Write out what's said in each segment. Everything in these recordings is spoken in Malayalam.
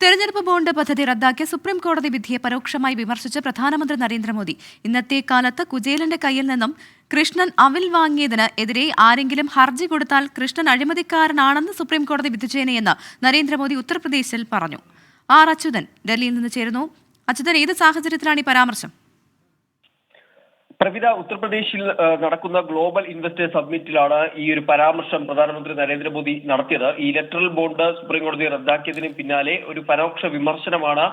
തെരഞ്ഞെടുപ്പ് ബോണ്ട് പദ്ധതി റദ്ദാക്കിയ സുപ്രീം കോടതി വിധിയെ പരോക്ഷമായി വിമർശിച്ച് പ്രധാനമന്ത്രി നരേന്ദ്രമോദി. ഇന്നത്തെ കാലത്ത് കുചേലന്റെ കയ്യിൽ നിന്നും കൃഷ്ണൻ അവിൽ വാങ്ങിയതിന് എതിരെ ആരെങ്കിലും ഹർജി കൊടുത്താൽ കൃഷ്ണൻ അഴിമതിക്കാരനാണെന്ന് സുപ്രീം കോടതി വിധിച്ചേനെയെന്ന് നരേന്ദ്രമോദി ഉത്തർപ്രദേശിൽ പറഞ്ഞു. ആർ അച്യുതൻ ഡൽഹിയിൽ നിന്ന് ചേരുന്നു. അച്യുതൻ ഏത് സാഹചര്യത്തിലാണ് ഈ പരാമർശം? പ്രവിധ ഉത്തർപ്രദേശിൽ നടക്കുന്ന ഗ്ലോബൽ ഇൻവെസ്റ്റേഴ്സ് സബ്മിറ്റിലാണ് ഈ ഒരു പരാമർശം പ്രധാനമന്ത്രി നരേന്ദ്രമോദി നടത്തിയത്. ഈ ഇലക്ട്രൽ ബോണ്ട് സുപ്രീം കോടതി റദ്ദാക്കിയതിന് പിന്നാലെ ഒരു പരോക്ഷ വിമർശനമാണ്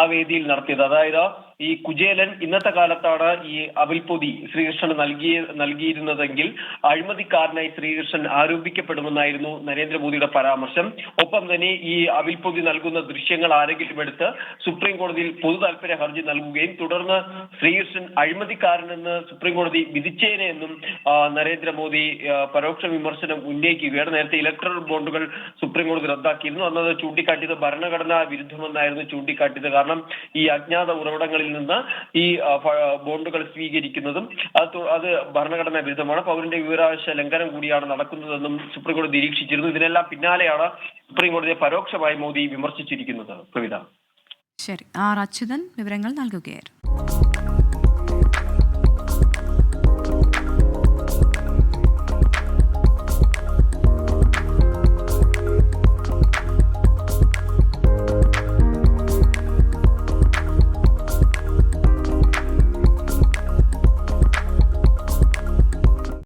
ആ വേദിയിൽ നടത്തിയത്. അതായത് ഈ കുചേലൻ ഇന്നത്തെ കാലത്താണ് ഈ അവിൽപൊതി ശ്രീകൃഷ്ണന് നൽകിയ നൽകിയിരുന്നതെങ്കിൽ അഴിമതിക്കാരനായി ശ്രീകൃഷ്ണൻ ആരോപിക്കപ്പെടുമെന്നായിരുന്നു നരേന്ദ്രമോദിയുടെ പരാമർശം. ഒപ്പം തന്നെ ഈ അവിൽപൊതി നൽകുന്ന ദൃശ്യങ്ങൾ ആരെങ്കിലും എടുത്ത് സുപ്രീം കോടതിയിൽ പൊതു താല്പര്യ ഹർജി നൽകുകയും തുടർന്ന് ശ്രീകൃഷ്ണൻ അഴിമതിക്കാരനെന്ന് സുപ്രീം കോടതി വിധിച്ചേനെ എന്നും നരേന്ദ്രമോദി പരോക്ഷ വിമർശനം ഉന്നയിക്കുകയാണ്. നേരത്തെ ഇലക്ട്രൽ ബോണ്ടുകൾ സുപ്രീം കോടതി റദ്ദാക്കിയിരുന്നു. അന്നത് ചൂണ്ടിക്കാട്ടിയത് ഭരണഘടനാ വിരുദ്ധമെന്നായിരുന്നു ചൂണ്ടിക്കാട്ടിയത്. കാരണം ഈ അജ്ഞാത ഉറവിടങ്ങളിൽ നിന്ന് ഈ ബോണ്ടുകൾ സ്വീകരിക്കുന്നതും അത് അത് ഭരണഘടനാ വിരുദ്ധമാണ്. പൗരന്റെ വിവരാവകാശ ലംഘനം കൂടിയാണ് നടക്കുന്നതെന്നും സുപ്രീം കോടതി നിരീക്ഷിച്ചിരുന്നു. ഇതിനെല്ലാം പിന്നാലെയാണ് സുപ്രീം കോടതിയെ പരോക്ഷമായി മോദി വിമർശിച്ചിരിക്കുന്നത്. പ്രവിത. ശരി. ആർ അച്യുതൻ വിവരങ്ങൾ നൽകുകയായിരുന്നു.